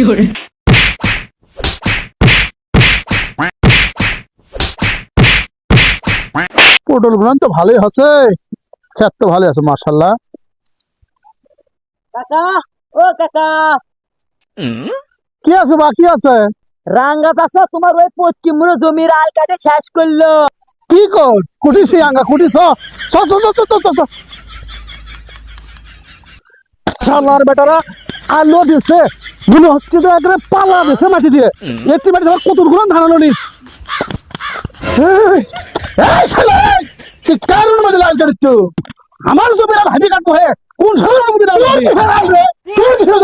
有人，পটলগুলো তো ভালোই আছে খেত তো ভালোই আছে মার্শাল্লাহ কাকা ও কাকা। কি আছে বাকি আছে? রাঙ্গা চাষা তোমার ওই পশ্চিম জমির আল কাটে শেষ করল। কি কর? কুটি সি আঙ্গা কুটি চ চ চ চ চ চ চ। শালার বেটারা আলো দিছে। মনে হচ্ছে তো একবারে পালা দিছে মাটি দিয়ে। একটি মাটি ধর কত ঘুরন ধানানো নিস তুই কারণ মধ্যে লাল কাটছ আমার জমির আর হাবি কাটবো হে কোন শালার মধ্যে লাল তুই কিসের?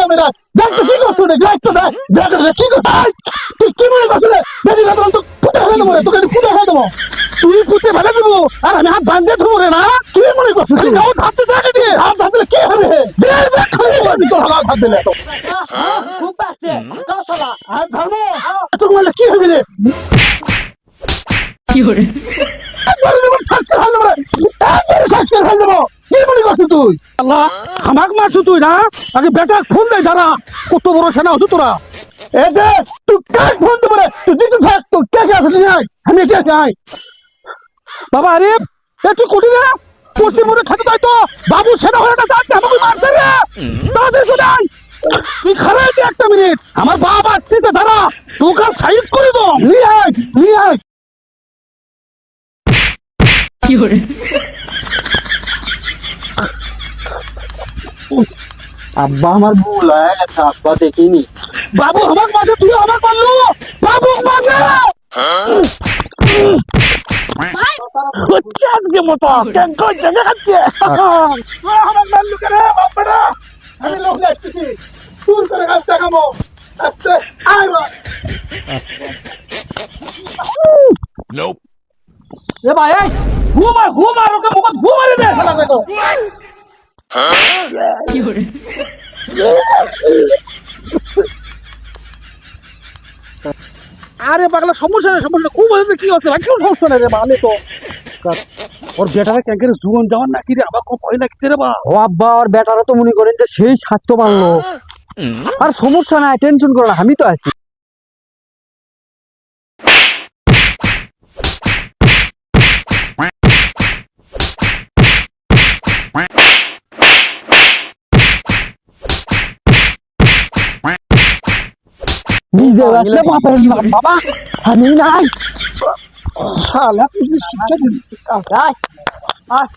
দেখ তো কি করছ রে দেখ তো দেখ দেখ কি করছ? তুই কি মনে করছ রে? বেটি কাটবো তো পুঁতে ফেলে দেবো রে তোকে পুঁতে ফেলে দেবো। তুই পুঁতে ফেলে দেবো আর আমি হাত বান্ধে দেবো রে না? কি মনে করছ খালি হাত হাতে দেখে দিয়ে হাত হাত কি হবে? দেখ খালি তোর হাত হাত দিলে কি না কত বড় সেনা হতো তোরা আমি বাবা আরে তুই কোটি খেতে তাই তো। বাবু সেনা হয়ে গেছে আমাকে মারছে তুই খারাপ একটা মিনিট? আমার বাপ আসতেছে দাঁড়া তোকে সাইজ করে দো নিয়ে আয় নিয়ে আয়। 有人，আব্বা আমার ভুল হয়ে গেছে আব্বা দেখিনি। বাবু আমার মাঝে তুই আমার মারলু বাবু মাঝে আজকে মতো কেন জায়গা খাচ্ছে? আমার বাপ্পারা আসতেছি তুই করে কাজ দেখাবো আস্তে আয় বা Nope. এ ভাই এই ঘুমা ঘুমা ওকে মুখ ঘুমারে দে শালা，আরে পাগলা সমস্যা নেই সমস্যা খুব কি হচ্ছে? সমস্যা নেই রে ভালো তো। ওর বেটারা ক্যাঙ্কের জীবন যাওয়ার নাকি রে? আমার খুব ভয় লাগছে রে বা। ও আব্বা আর বেটারা তো মনে করেন যে সেই স্বাস্থ্য বাড়লো আর সমস্যা নাই টেনশন করো না আমি তো আছি। নিজে বাবা আমি নাই। শিক্ষা দিবি আয়